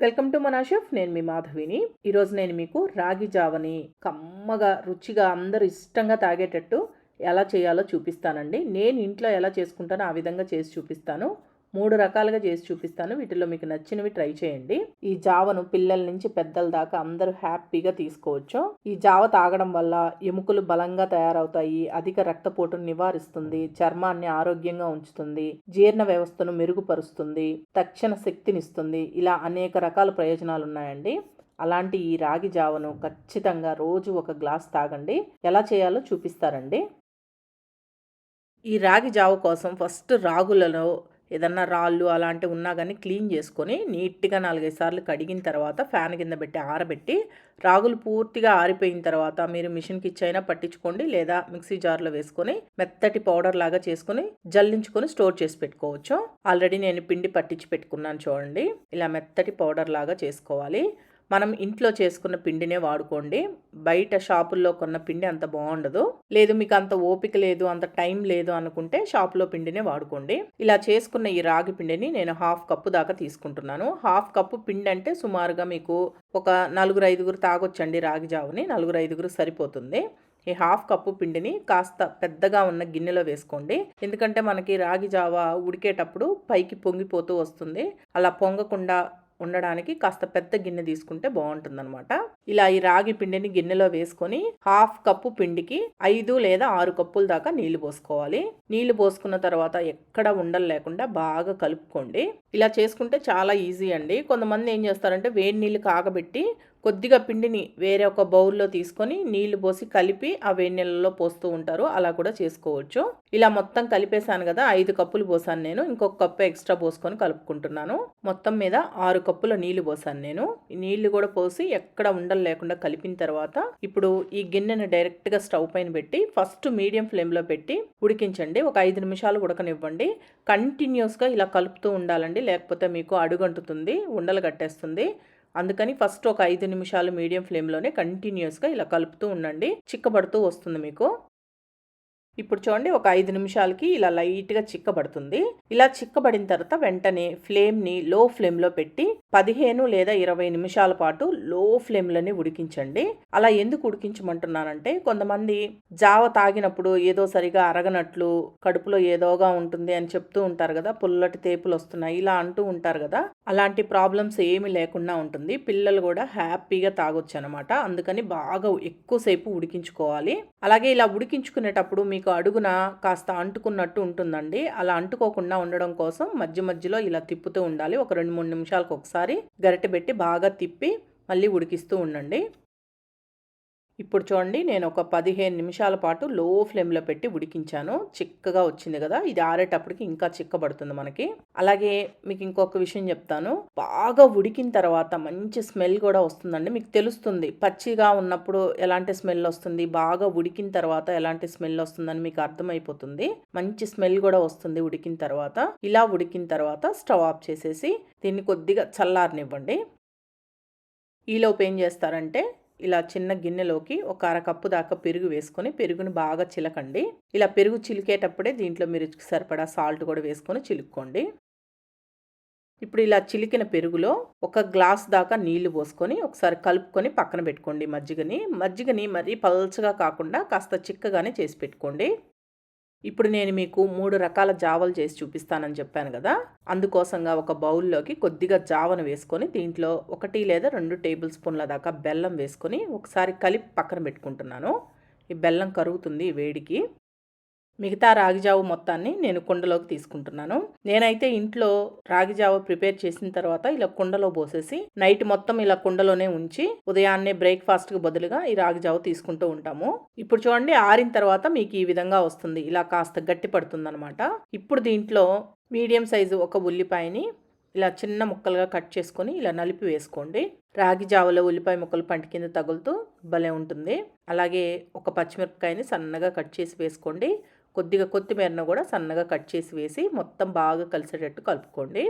Welcome to మనా chef నేను మీ మాధవిని. ఈరోజు నేను మీకు రాగి జావని కమ్మగా రుచిగా అందరూ ఇష్టంగా తాగేటట్టు ఎలా చేయాలో చూపిస్తానండి. నేను ఇంట్లో ఎలా చేసుకుంటానో ఆ విధంగా చేసి చూపిస్తాను. మూడు రకాలుగా చేసి చూపిస్తాను. వీటిలో మీకు నచ్చినవి ట్రై చేయండి. ఈ జావను పిల్లల నుంచి పెద్దల దాకా అందరూ హ్యాపీగా తీసుకోవచ్చు. ఈ జావ తాగడం వల్ల ఎముకలు బలంగా తయారవుతాయి. అధిక రక్తపోటును నివారిస్తుంది. చర్మాన్ని ఆరోగ్యంగా ఉంచుతుంది. జీర్ణ వ్యవస్థను మెరుగుపరుస్తుంది. తక్షణ శక్తినిస్తుంది. ఇలా అనేక రకాల ప్రయోజనాలు ఉన్నాయండి అలాంటి ఈ రాగి జావను ఖచ్చితంగా రోజు ఒక గ్లాస్ తాగండి. ఎలా చేయాలో చూపిస్తారండి. ఈ రాగి జావ కోసం ఫస్ట్ రాగులలో ఏదన్నా రాళ్ళు అలాంటివి ఉన్నా కానీ క్లీన్ చేసుకొని నీట్గా నాలుగైదు సార్లు కడిగిన తర్వాత ఫ్యాన్ కింద పెట్టి ఆరబెట్టి రాగులు పూర్తిగా ఆరిపోయిన తర్వాత మీరు మిషన్కి ఇచ్చైనా పట్టించుకోండి లేదా మిక్సీ జార్లో వేసుకొని మెత్తటి పౌడర్ లాగా చేసుకొని జల్లించుకొని స్టోర్ చేసి పెట్టుకోవచ్చు. ఆల్రెడీ నేను పిండి పట్టించి పెట్టుకున్నాను చూడండి. ఇలా మెత్తటి పౌడర్ లాగా చేసుకోవాలి. మనం ఇంట్లో చేసుకున్న పిండినే వాడుకోండి. బయట షాపుల్లో కొన్న పిండి అంత బాగుండదు. లేదు మీకు అంత ఓపిక లేదు అంత టైం లేదు అనుకుంటే షాపులో పిండినే వాడుకోండి. ఇలా చేసుకున్న ఈ రాగి పిండిని నేను హాఫ్ కప్పు దాకా తీసుకుంటున్నాను. హాఫ్ కప్పు పిండి అంటే సుమారుగా మీకు ఒక నలుగురు ఐదుగురు తాగొచ్చండి రాగి జావుని. నలుగురు ఐదుగురు సరిపోతుంది. ఈ హాఫ్ కప్పు పిండిని కాస్త పెద్దగా ఉన్న గిన్నెలో వేసుకోండి. ఎందుకంటే మనకి రాగి జావా ఉడికేటప్పుడు పైకి పొంగిపోతూ వస్తుంది. అలా పొంగకుండా ఉండడానికి కాస్త పెద్ద గిన్నె తీసుకుంటే బాగుంటుందన్నమాట. ఇలా ఈ రాగి పిండిని గిన్నెలో వేసుకొని హాఫ్ కప్పు పిండికి ఐదు లేదా ఆరు కప్పుల దాకా నీళ్ళు పోసుకోవాలి. నీళ్ళు పోసుకున్న తర్వాత ఎక్కడ ఉండలు లేకుండా బాగా కలుపుకోండి. ఇలా చేసుకుంటే చాలా ఈజీ అండి. కొంతమంది ఏం చేస్తారంటే వేడి నీళ్ళు కాగబెట్టి కొద్దిగా పిండిని వేరే ఒక బౌల్లో తీసుకొని నీళ్ళు పోసి కలిపి ఆ వేడి నీళ్ళలో పోస్తూ ఉంటారు. అలా కూడా చేసుకోవచ్చు. ఇలా మొత్తం కలిపేశాను కదా ఐదు కప్పులు పోసాను నేను. ఇంకొక కప్పు ఎక్స్ట్రా పోసుకొని కలుపుకుంటున్నాను. మొత్తం మీద ఆరు కప్పుల నీళ్ళు పోసాను నేను. నీళ్ళు కూడా పోసి ఎక్కడ ఉండలు లేకుండా కలిపిన తర్వాత ఇప్పుడు ఈ గిన్నెను డైరెక్ట్గా స్టవ్ పైన పెట్టి ఫస్ట్ మీడియం ఫ్లేమ్లో పెట్టి ఉడికించండి. ఒక ఐదు నిమిషాలు ఉడకనివ్వండి. కంటిన్యూస్గా ఇలా కలుపుతూ ఉండాలండి. లేకపోతే మీకు అడుగంటుతుంది ఉండలు కట్టేస్తుంది. అందుకని ఫస్ట్ ఒక ఐదు నిమిషాలు మీడియం ఫ్లేమ్లోనే కంటిన్యూస్గా ఇలా కలుపుతూ ఉండండి. చిక్కబడుతూ వస్తుంది మీకు. ఇప్పుడు చూడండి ఒక ఐదు నిమిషాలకి ఇలా లైట్గా చిక్కబడుతుంది. ఇలా చిక్కబడిన తర్వాత వెంటనే ఫ్లేమ్ని లో ఫ్లేమ్లో పెట్టి పదిహేను లేదా ఇరవై నిమిషాల పాటు లో ఫ్లేమ్లోనే ఉడికించండి. అలా ఎందుకు ఉడికించమంటున్నానంటే కొంతమంది జావ తాగినప్పుడు ఏదో సరిగా అరగనట్లు కడుపులో ఏదోగా ఉంటుంది అని చెప్తూ ఉంటారు కదా పుల్లటి తేపులు వస్తున్నాయి ఇలా అంటూ ఉంటారు కదా అలాంటి ప్రాబ్లమ్స్ ఏమి లేకుండా ఉంటుంది. పిల్లలు కూడా హ్యాపీగా తాగొచ్చు అనమాట అందుకని బాగా ఎక్కువసేపు ఉడికించుకోవాలి. అలాగే ఇలా ఉడికించుకునేటప్పుడు మీకు మీకు అడుగున కాస్త అంటుకున్నట్టు ఉంటుందండి. అలా అంటుకోకుండా ఉండడం కోసం మధ్య మధ్యలో ఇలా తిప్పుతూ ఉండాలి. ఒక రెండు మూడు నిమిషాలకు ఒకసారి గరిటె పెట్టి బాగా తిప్పి మళ్ళీ ఉడికిస్తూ ఉండండి. ఇప్పుడు చూడండి నేను ఒక పదిహేను నిమిషాల పాటు లో ఫ్లేమ్లో పెట్టి ఉడికించాను. చిక్కగా వచ్చింది కదా ఇది ఆరేటప్పటికి ఇంకా చిక్కబడుతుంది మనకి. అలాగే మీకు ఇంకొక విషయం చెప్తాను. బాగా ఉడికిన తర్వాత మంచి స్మెల్ కూడా వస్తుందండి. మీకు తెలుస్తుంది పచ్చిగా ఉన్నప్పుడు ఎలాంటి స్మెల్ వస్తుంది బాగా ఉడికిన తర్వాత ఎలాంటి స్మెల్ వస్తుందని మీకు అర్థమైపోతుంది. మంచి స్మెల్ కూడా వస్తుంది ఉడికిన తర్వాత. ఇలా ఉడికిన తర్వాత స్టవ్ ఆఫ్ చేసేసి దీన్ని కొద్దిగా చల్లారనివ్వండి. ఈలోపు ఏం చేస్తారంటే ఇలా చిన్న గిన్నెలోకి ఒక అరకప్పు దాకా పెరుగు వేసుకొని పెరుగుని బాగా చిలకండి. ఇలా పెరుగు చిలికేటప్పుడే దీంట్లో మీరు సరిపడా సాల్ట్ కూడా వేసుకొని చిలుక్కోండి. ఇప్పుడు ఇలా చిలికిన పెరుగులో ఒక గ్లాస్ దాకా నీళ్ళు పోసుకొని ఒకసారి కలుపుకొని పక్కన పెట్టుకోండి మజ్జిగని. మజ్జిగని మరీ పల్చగా కాకుండా కాస్త చిక్కగానే చేసి పెట్టుకోండి. ఇప్పుడు నేను మీకు మూడు రకాల జావలు చేసి చూపిస్తానని చెప్పాను కదా. అందుకోసంగా ఒక బౌల్లోకి కొద్దిగా జావను వేసుకొని దీంట్లో ఒకటి లేదా రెండు టేబుల్ స్పూన్ల దాకా బెల్లం వేసుకొని ఒకసారి కలిపి పక్కన పెట్టుకుంటున్నాను. ఈ బెల్లం కరుగుతుంది వేడికి. మిగతా రాగిజావు మొత్తాన్ని నేను కుండలోకి తీసుకుంటున్నాను. నేనైతే ఇంట్లో రాగిజావ ప్రిపేర్ చేసిన తర్వాత ఇలా కుండలో పోసేసి నైట్ మొత్తం ఇలా కుండలోనే ఉంచి ఉదయాన్నే బ్రేక్ఫాస్ట్కి బదులుగా ఈ రాగిజావ తీసుకుంటూ ఉంటాము. ఇప్పుడు చూడండి ఆరిన తర్వాత మీకు ఈ విధంగా వస్తుంది. ఇలా కాస్త గట్టి పడుతుంది అనమాట ఇప్పుడు దీంట్లో మీడియం సైజు ఒక ఉల్లిపాయని ఇలా చిన్న ముక్కలుగా కట్ చేసుకొని ఇలా నలిపి వేసుకోండి. రాగి జావలో ఉల్లిపాయ ముక్కలు పంటి కింద తగులుతూ భలే ఉంటుంది. అలాగే ఒక పచ్చిమిరపకాయని సన్నగా కట్ చేసి వేసుకోండి. కొద్దిగా కొత్తిమీరను కూడా సన్నగా కట్ చేసి వేసి మొత్తం బాగా కలిసేటట్టు కలుపుకోండి.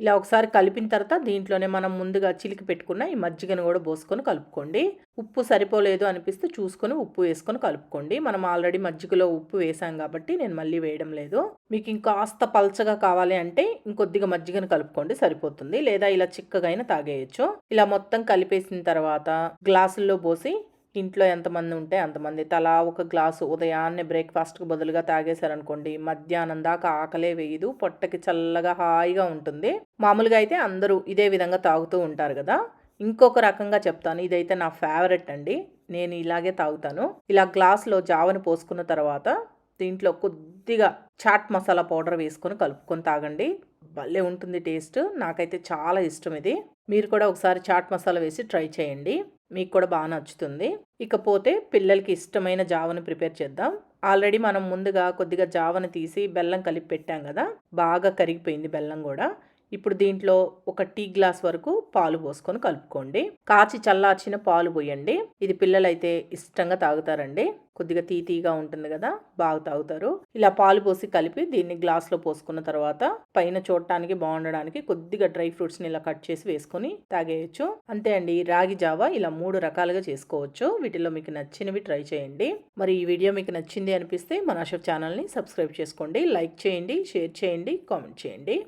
ఇలా ఒకసారి కలిపిన తర్వాత దీంట్లోనే మనం ముందుగా చిలికి పెట్టుకున్న ఈ మజ్జిగను కూడా పోసుకొని కలుపుకోండి. ఉప్పు సరిపోలేదు అనిపిస్తే చూసుకొని ఉప్పు వేసుకొని కలుపుకోండి. మనం ఆల్రెడీ మజ్జిగలో ఉప్పు వేసాం కాబట్టి నేను మళ్ళీ వేయడం లేదు. మీకు ఇంకాస్త పల్చగా కావాలి అంటే ఇంకొద్దిగా మజ్జిగను కలుపుకోండి సరిపోతుంది. లేదా ఇలా చిక్కగా అయినా తాగేయచ్చు. ఇలా మొత్తం కలిపేసిన తర్వాత గ్లాసుల్లో పోసి ఇంట్లో ఎంతమంది ఉంటే అంతమంది. తలా ఒక గ్లాసు ఉదయాన్నే బ్రేక్ఫాస్ట్కి బదులుగా తాగేశారనుకోండి. మధ్యాహ్నం దాకా ఆకలే వేయదు పొట్టకి చల్లగా హాయిగా ఉంటుంది. మామూలుగా అయితే అందరూ ఇదే విధంగా తాగుతూ ఉంటారు కదా. ఇంకొక రకంగా చెప్తాను. ఇదైతే నా ఫేవరెట్ అండి. నేను ఇలాగే తాగుతాను. ఇలా గ్లాస్లో జావను పోసుకున్న తర్వాత దీంట్లో కొద్దిగా చాట్ మసాలా పౌడర్ వేసుకొని కలుపుకొని తాగండి. భలే ఉంటుంది టేస్ట్. నాకైతే చాలా ఇష్టం ఇది. మీరు కూడా ఒకసారి చాట్ మసాలా వేసి ట్రై చేయండి. మీకు కూడా బాగా నచ్చుతుంది. ఇకపోతే పిల్లలకి ఇష్టమైన జావను ప్రిపేర్ చేద్దాం. ఆల్రెడీ మనం ముందుగా కొద్దిగా జావను తీసి బెల్లం కలిపి పెట్టాం కదా బాగా కరిగిపోయింది బెల్లం కూడా. ఇప్పుడు దీంట్లో ఒక టీ గ్లాస్ వరకు పాలు పోసుకొని కలుపుకోండి. కాచి చల్లార్చిన పాలు పోయండి. ఇది పిల్లలైతే ఇష్టంగా తాగుతారండి. కొద్దిగా తీతీగా ఉంటుంది కదా బాగా తాగుతారు. ఇలా పాలు పోసి కలిపి దీన్ని గ్లాస్లో పోసుకున్న తర్వాత పైన చూడటానికి బాగుండడానికి కొద్దిగా డ్రై ఫ్రూట్స్ని ఇలా కట్ చేసి వేసుకొని తాగేయచ్చు. అంతే అండి రాగి జావా ఇలా మూడు రకాలుగా చేసుకోవచ్చు. వీటిలో మీకు నచ్చినవి ట్రై చేయండి. మరి ఈ వీడియో మీకు నచ్చింది అనిపిస్తే మన అషఫ్ ఛానల్ని సబ్స్క్రైబ్ చేసుకోండి. లైక్ చేయండి షేర్ చేయండి కామెంట్ చేయండి.